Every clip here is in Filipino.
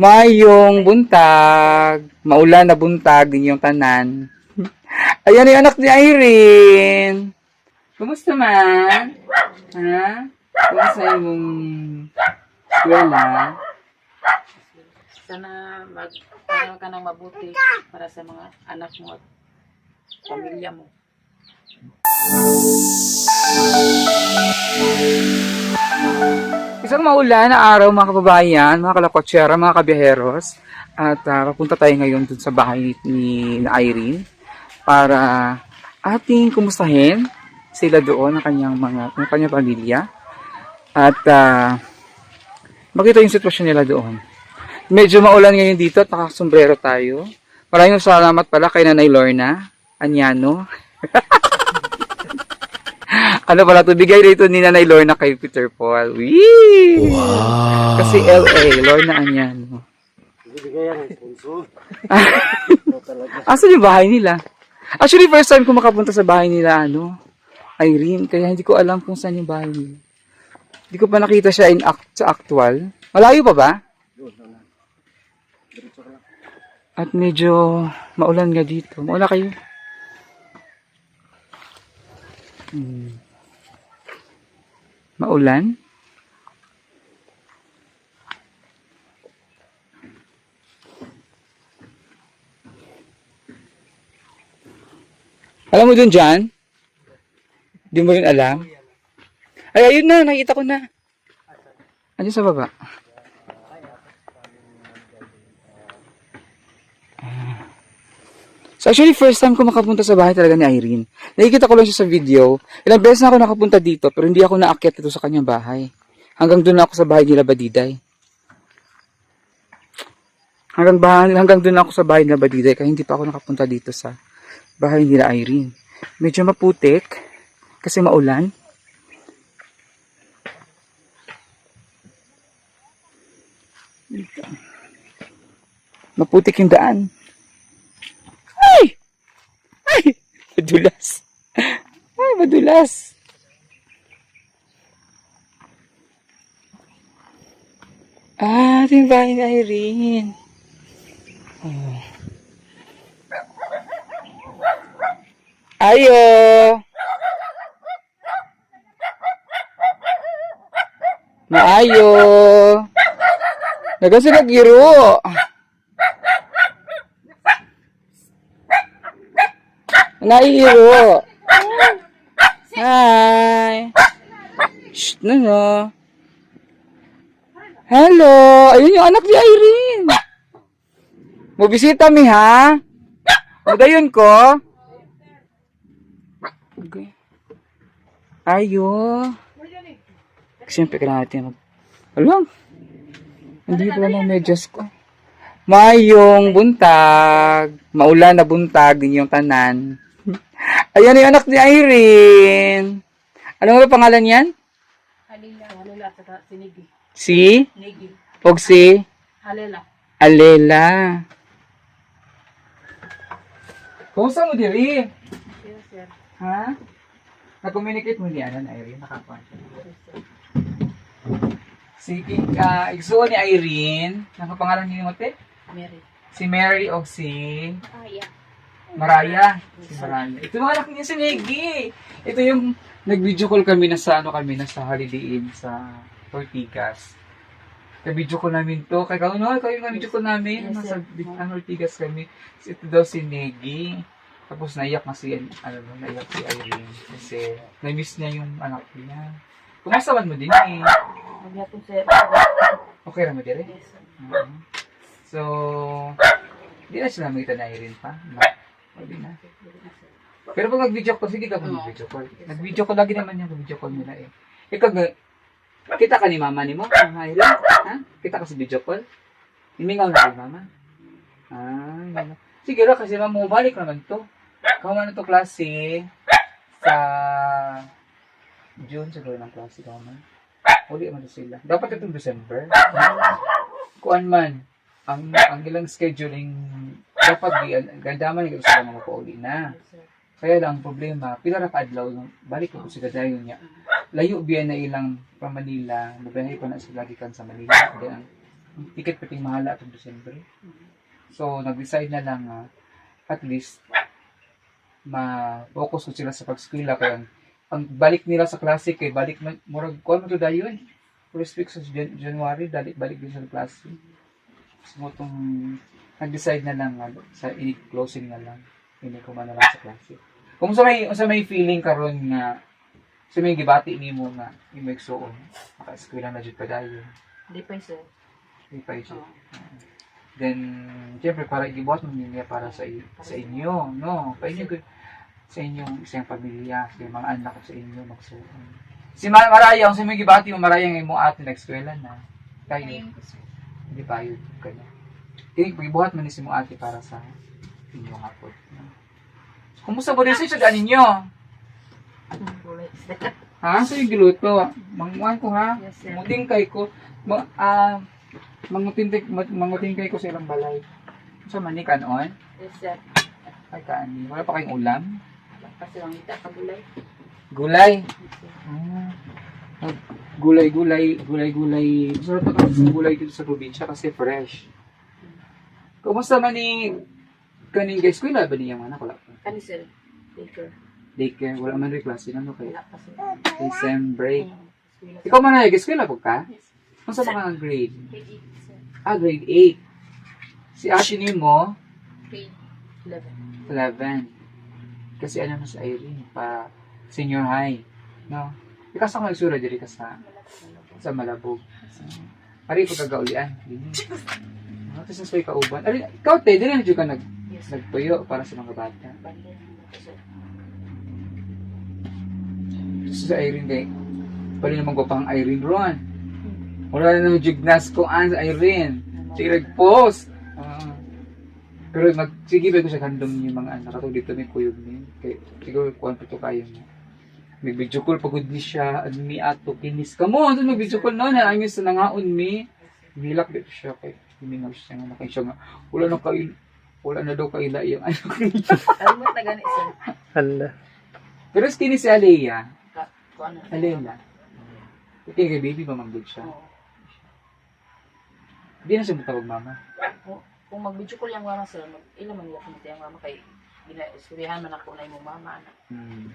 Mayong buntag, maulan na buntag din yung tanan. Ayan yung anak ni Irene. Kumusta man? Ha? Kumusta yung eskwela? Sana mag ano ka ng mabuti para sa mga anak mo at pamilya mo. Isang maulan na araw mga kababayan, mga kalakotsera, mga kabiyaheros. At ah, papunta tayo ngayon dun sa bahay ni na Irene para ating kumustahin sila doon ng kanyang mga ng kanyang pamilya. At ah, makita yung sitwasyon nila doon. Medyo maulan ngayon dito at nakasombrero tayo. Maraming salamat pala kay Nanay Lorna Anyano. ano pala to bigay dito ni Nanay Lorna kay Peter Paul. Wee! Wow! Kasi LA, Lorna Anyano. Asan yung bahay nila? Actually, first time ko makapunta sa bahay nila, ano, Irene, kaya hindi ko alam kung saan yung bahay nila. Hindi ko pa nakita siya in act, sa actual. Malayo pa ba? At medyo maulan nga dito. Maula kayo. Hmm. Maulan? Alam mo dun dyan? Di mo rin alam? Ay, ayun na, nakita ko na. Andiyan sa baba. So actually, first time ko makapunta sa bahay talaga ni Irene. Nakikita ko lang siya sa video. Ilang beses na ako nakapunta dito, pero hindi ako naakyat dito sa kanyang bahay. Hanggang doon ako sa bahay nila Badiday. Hanggang, bahay, hanggang doon ako sa bahay nila Badiday, kaya hindi pa ako nakapunta dito sa bahay nila Irene. Medyo maputik, kasi maulan. Maputik yung daan. Ay! Ay! Madulas. Ay, madulas. Ah, yung bahay ni Irene. Oh. Ayo! Maayo! Naga sila giro! Nairo! Hi! Shh, no, no. Hello! Ayun yung anak ni Irene! Mubisita mi ha? Magayon ko? Okay. Ayo. Siyempre kailangan natin mag... Alam. Hindi pala ng medyas ko. Mayong buntag. Maulan na buntag din yung tanan. Ayan yung anak ni Irene. Ano nga ba pangalan yan? Halila. Halila at si Nigi. Si? Nigi. Og si? Halila. Alela. Kumusta mo diri? Yes, sir. Ha? Na-communicate mo niya na Irene? Nakakuha siya. Yes, sir. Si uh, igsuon ni Irene. Ang pangalan ni mo te? Mary. Si Mary o si Ah, yeah. Maraya. Si Maraya. Ito mga anak niya si Negi. Ito yung nag-video call kami na sa ano kami na sa Holiday Inn sa Ortigas. Ka-video call namin to. Kaya kayo, no, kayo nga video call namin. Yes, Nasa ano, Ortigas kami. So, ito daw si Negi. Tapos naiyak na si, ano, naiyak si Irene. Kasi na-miss niya yung anak niya. Kumusta man mo din eh? Magyapon, sir. Okay mo dire? Yes, sir. Oo. So, di na sila makita na Irene pa. No. Na. Pero pag nag-video call, sige ka po nag-video call. Nag-video call lagi naman yung video call nila eh. Ikaw, ga- kita ka ni mama ni mo? Ah, Irene? Ha? Kita ka sa video call? Himingaw na kay mama? Ah. Sige ra, kasi mama, balik naman to. Kung ano to klase sa June, siguro ng klase ka man. Uli man sila. Dapat itong December. Kuan man, ang ang ilang scheduling dapat gandaman yung sila mga pauli na. Kaya lang problema, pila ra kaadlaw lang balik ko sila dayon niya. Layo biya na ilang pa Manila, nabiyahe ko na sila gikan sa Manila. Kaya ang ticket pa ting mahal atong December. So, nag-decide na lang nga, at least, ma-focus sila sa pag-eskwela. Kaya, ang, balik nila sa klase, kay balik murag, ano to dayon, first week sa Jan- January, balik, balik din sa klase. So, mo itong, nag-decide na lang, nga, sa ini-closing na lang, ini ko man na lang sa klase. Kung sa may, sa may feeling karon nga, sa may gibati ni mo nga, yung may suon, maka-eskwela na dyan pa dayon. Hindi pa sir. May pa. Oo. Then, siyempre, para ibuhat mo niya para sa, sa inyo, no? Sa inyo, sa inyong isang pamilya, sa mga anak sa inyo, magsuon. Si Ma- Maraya, kung sa may gibati mo, Maraya ngayon mo ate na eskwela na. Kayo, hindi pa yun ka Kaya, ibuhat mo ni si mo ate para sa inyong hapon. Kumusta po rin sa siya ninyo? Ha? So yung giluto. Manguan ko ha. Yes, sir. Muting kay ko. Ma, ah, mangutin, ma- mangutin kay ko sa ilang balay. Sa mani kanon. Yes sir. Ay kaani. Wala pa kayong ulam. Kasi lang ita kagulay. Gulay. Yes, sir. Ah. Gulay, gulay, gulay, gulay. Masarap pa kasi gulay dito sa probinsya kasi fresh. Kumusta man ni kaning guys ko ba niya man wala pa. Kani sir. Baker. Daycare, wala man rin klase ano kay Wala pa sir. December. Mm. Sir. Ikaw man na guys ko po ka? Yes. Kung sa mga grade? Grade eight, sir. Ah, grade 8. Si Ashley ni mo, Grade 11. 11. Kasi ano na si Irene, pa senior high. No? Ikaw sa mga igsura diri ka sa, sa Malabog. Ari ko kagaulian. Dini. Ano to sa soy kauban? Ari, ikaw te, na dyan ka nag, Yes nagpuyo para sa mga bata. Balik. Sir. So sa Irene kay, pali naman ko pang Irene Ron. Wala na naman jignas ko an sa Irene. Sige, nag-post. Ah. pero mag, sige ba ko siya kandom yung mga anak. Katong dito may kuyog niya. Kaya, siguro, kuhan pa ito kayo mo. May video call pagod ni siya. Ano mi ato, kinis ka mo. Ano may video call noon. Ayos sa nangaon mi. Bilak dito siya. Kaya, himingaw siya nga. Nakay siya nga. Wala na kail. Wala na daw kaila yung niya. Alimot na gani sir. Hala. Pero skinny si kuan na. Alea. Okay, kay baby mag siya. Hindi na siya matawag mama. Kung- Kung mag-video call yung mama sir, mag ilan man nila kumita yung mama kay istoryahan man ako na yung mama anak. Hmm.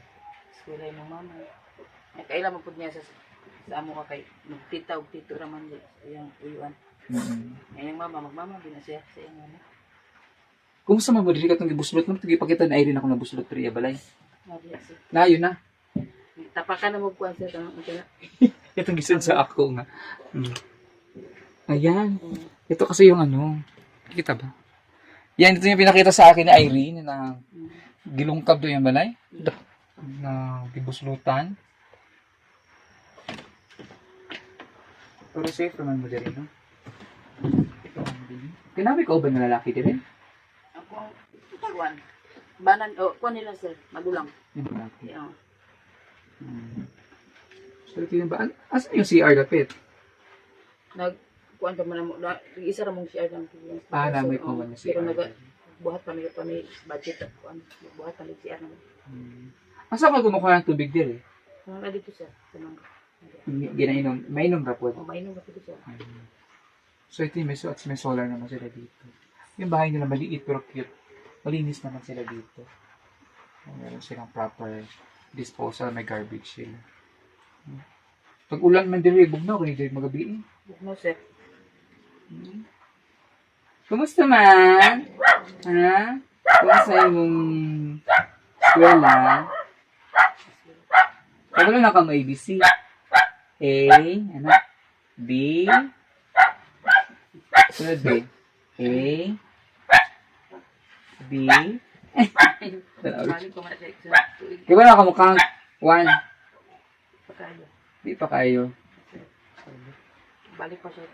Eskwela yung mama. Kailan mo po niya sa sa amo ka kay magtita og tito raman yung uyuan. Mm-hmm. Ay yung mama magmama din na siya sa iyang mama. Kumusta mo diri ka itong gibuslot mo? Ito gipakita na Irene ako na buslot priya balay. Sir. Na, yun na. Tapakan na mo kuan sir kanang kanang Itong gisod sa ako nga. Mm. Ayan. Ito kasi yung ano. Kita ba? Yan, ito yung pinakita sa akin ni Irene na gilungkab do yung balay. Na gibuslutan. Pero safe naman mo diri, no? Kinabi ka ba ng lalaki diri? Ako kuan. Banan oh kuan nila sir, magulang. Yung lalaki. Yeah. Hmm. So, ito yung ba? An- Asa yung CR dapit? Nag kuan pa man mo na- isa ra mong siya lang. Ah, namoy ko man Pero CR. naga buhat pa nila pa may budget at kuan. Buhat pa nila siya naman. Hmm. Asa ka kumukuha ng tubig diri? Kung na dito sir, tanong. Ginainom, mainom ra po. Kung mainom ba dito sir? So ito yung may, so, may solar naman sila dito. Yung bahay nila maliit pero cute. Malinis naman sila dito. Meron silang proper disposal, may garbage sila. Pag ulan man dili, bugnaw kayo dili magabi. eh. No sir. Kumusta man? Ha? Kumusta yung eskwela? Pag wala na ka may ABC. A, ano? B, sunod B. A, B, Balik Di ba na kamukhang one? Di pa kayo. Balik pa siya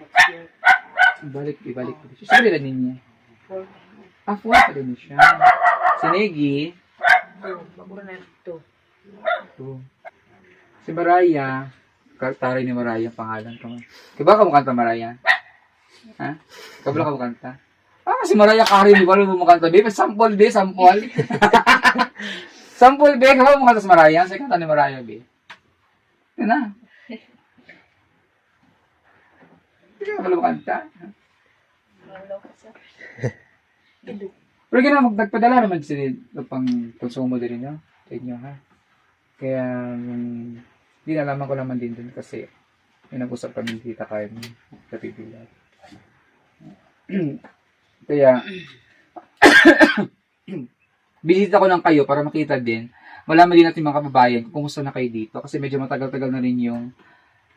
next year. Ibalik, ibalik ko. Sabi na ninyo. Ah, four pa din siya. Si Negi, ito. Si Maraya, taray ni Maraya, pangalan ko. Diba ka kanta Maraya? Ha? Kabla ka kanta? Ah, si Maraya Kari, di ba mo kanta? Be, sample, be, sample. sample, be, kabla mo kanta si Maraya? Sa kanta ni Maraya, be. Yun na. Hindi ka pala makanta. Pero gina, mag nagpadala naman sila ng pang konsumo din niyo. Sa inyo, ha? Kaya, yung, hindi nalaman ko naman din dun kasi may nag-usap kami Tita Carmen sa pipilat. Kaya, bisita ko lang kayo para makita din. Malaman din natin mga kababayan kung kumusta na kayo dito. Kasi medyo matagal-tagal na rin yung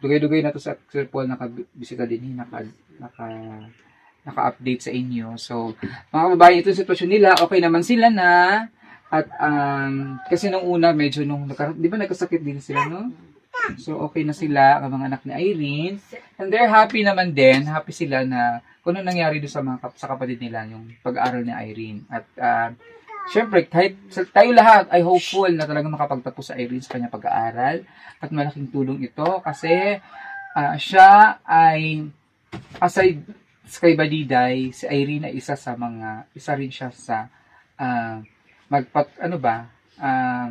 dugay-dugay na to sa Sir Paul nakabisita din, eh, naka, naka, naka-update sa inyo. So, mga kababayan, ito yung sitwasyon nila. Okay naman sila na. At, um, kasi nung una, medyo nung, di ba nagkasakit din sila, no? So, okay na sila, ang mga anak ni Irene. And they're happy naman din. Happy sila na kung ano nangyari doon sa mga sa kapatid nila, yung pag-aaral ni Irene. At, uh, syempre, kahit tayo lahat ay hopeful na talaga makapagtapos sa Irene sa kanyang pag-aaral. At malaking tulong ito kasi ah, siya ay aside kay Badiday, si Irene ay isa sa mga, isa rin siya sa ah, magpat, ano ba, ah,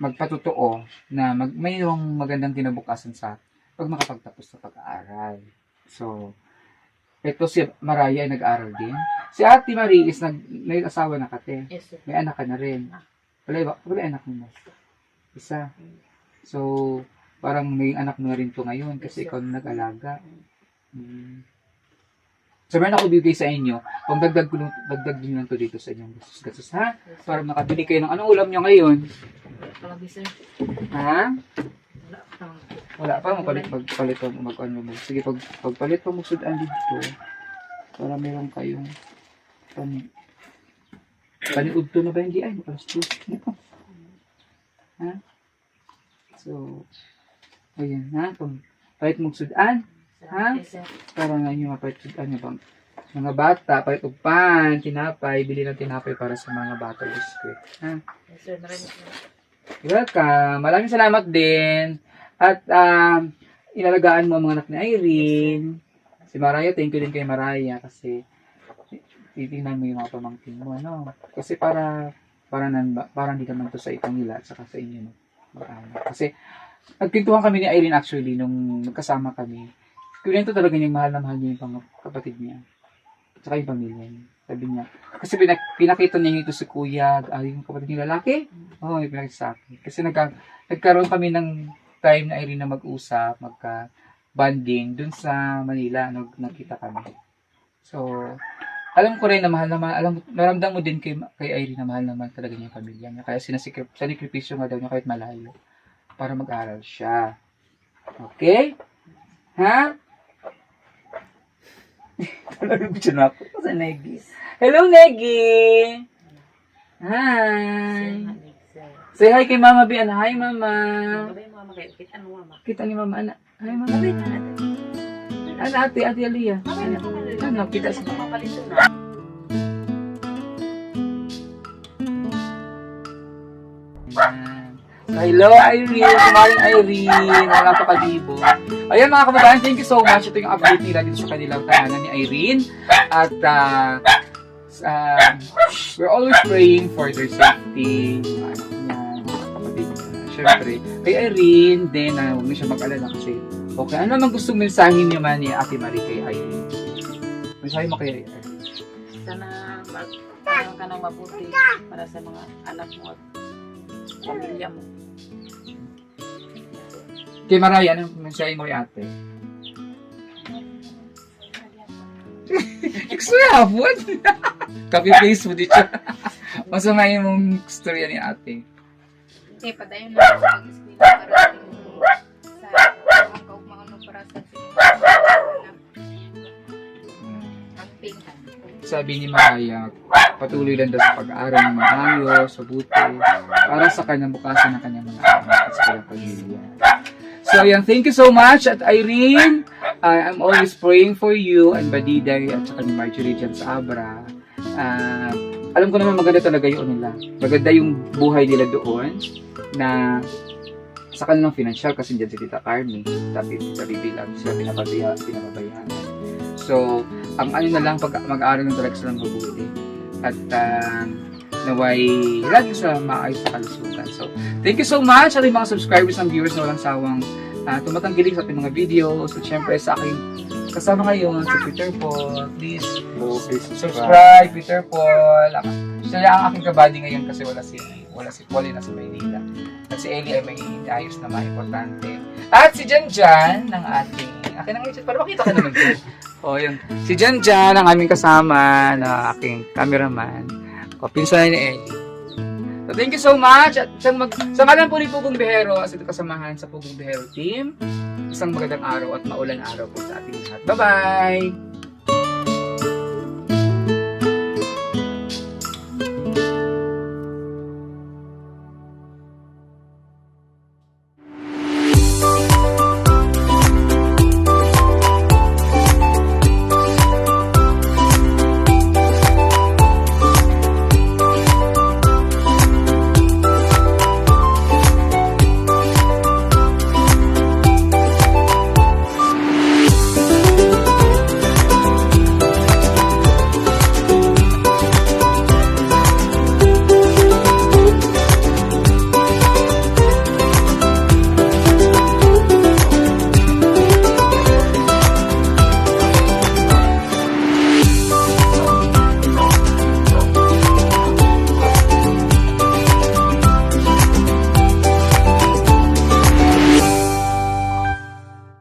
magpatotoo na mag, mayroong magandang kinabukasan sa pag makapagtapos sa pag-aaral. So, ito si Maraya ay nag-aaral din. Si Ate Marie is nag, may asawa na kate. Yes, sir. May anak ka na rin. Wala ba? Wala anak mo. Isa. So, parang may anak mo na rin to ngayon kasi ikaw na nag-alaga. Hmm. So, meron ako bibigay sa inyo. Kung dagdag ko lang, dagdag din lang to dito sa inyong gastos ha? Para makabili kayo ng anong ulam nyo ngayon? Palagi, sir. Ha? Wala pang Wala pa, magpalit, magpalit pa, mag ano mo. Sige, pag, pagpalit pa mo sudan dito, para meron kayong pan, paniud to na ba hindi? Ay, alas 2. Ito. Ha? So, ayan, ha? Pag palit mo sudan, Ha? Yes, para nga mapalit sudan nyo bang mga bata, palit og pan, tinapay, bili ng tinapay para sa mga bata biskwit. Ha? Yes, sir. Maraming salamat. Welcome. Maraming salamat din. At um, inalagaan mo ang mga anak ni Irene. Si Maraya, thank you din kay Maraya kasi titingnan mo yung mga pamangkin mo, ano? Kasi para para nan para hindi naman to sa itong nila at saka sa inyo, no? Maraya. Kasi nagpintuhan kami ni Irene actually nung nagkasama kami. Kwento talaga niyang mahal na mahal niya yung pang- kapatid niya. At saka yung pamilya niya. Sabi niya. Kasi pinak- pinakita niya ito si kuya, ah, yung kapatid niya lalaki. Oo, oh, pinakita sa akin. Kasi nagka, nagkaroon kami ng time na Irene na mag-usap, magka-banding dun sa Manila, nag nakita kami. So, alam ko rin na mahal na mahal, alam, naramdam mo din kay, kay Irene na mahal naman talaga niya yung pamilya niya. Kaya sinasikip, sanikripisyo nga daw niya kahit malayo para mag-aral siya. Okay? Ha? Talagang siya ako. Kasi Negi. Hello, Negi! Hi! Say hi kay Mama Bian. Hi, Mama. Mama. Kita mama. Ni Mama Ana. Hi, Mama. Ano, ate, ate Aliyah. Ano, kita sa. So, hello, Irene. Kumaring Irene. Wala pa kalibo. Ayan, mga kababayan, thank you so much. Ito yung update nila dito sa kanilang tahanan ni Irene. At, uh, uh, we're always praying for their safety. Siyempre, kay Irene, din, na huwag na siya mag-alala kasi okay. Ano naman gusto mensahin niyo man ni Ate Marie kay Irene? Mensahe mo kay Irene. Sana mag magkaroon ka ng mabuti para sa mga anak mo at pamilya mo. Kay Maraya, anong mensahe mo kay ate? Gusto niya, what? Copy-paste mo dito. Masa nga yung storya ni ate. Eh, padayon na ako mag-eskwela para sa mga para sa camping. Sabi ni Maraya, patuloy lang daw sa pag-aaral ng maayos, mabuti, para sa kanyang bukasan ng kanyang mga anak at sa kanyang pamilya. So, yan. Thank you so much. At Irene, I- I'm always praying for you and Badiday at saka ni Marjorie dyan Abra. Ah, alam ko naman maganda talaga yung ano nila. Maganda yung buhay nila doon na sa kanilang financial kasi dyan si Tita Carmi. Tapi sa bibilang siya pinapabaya, pinapabayaan. So, ang ano na lang pag mag-aaral ng talaga silang mabuti. At ah, naway lagi sa maayos na kalusugan. So, thank you so much sa mga subscribers and viewers na walang sawang uh, tumatanggiling sa ating mga videos. At syempre sa aking kasama ngayon, si Peter Paul. Please subscribe, Peter Paul. Siya ang aking kabady ngayon kasi wala si wala si Paul na sa Maynila. At si Ellie ay may ayos na mga importante. At si Jan Jan ng ating akin ang agent para makita ka naman ko. O yun. Si Jan Jan ang aming kasama na aking cameraman. O pinsan ni Ellie. So, thank you so much. At isang mag, sa ngalan po ni Pugong Behero, as ito kasamahan sa Pugong Behero team, isang magandang araw at maulan araw po sa ating lahat. Bye-bye!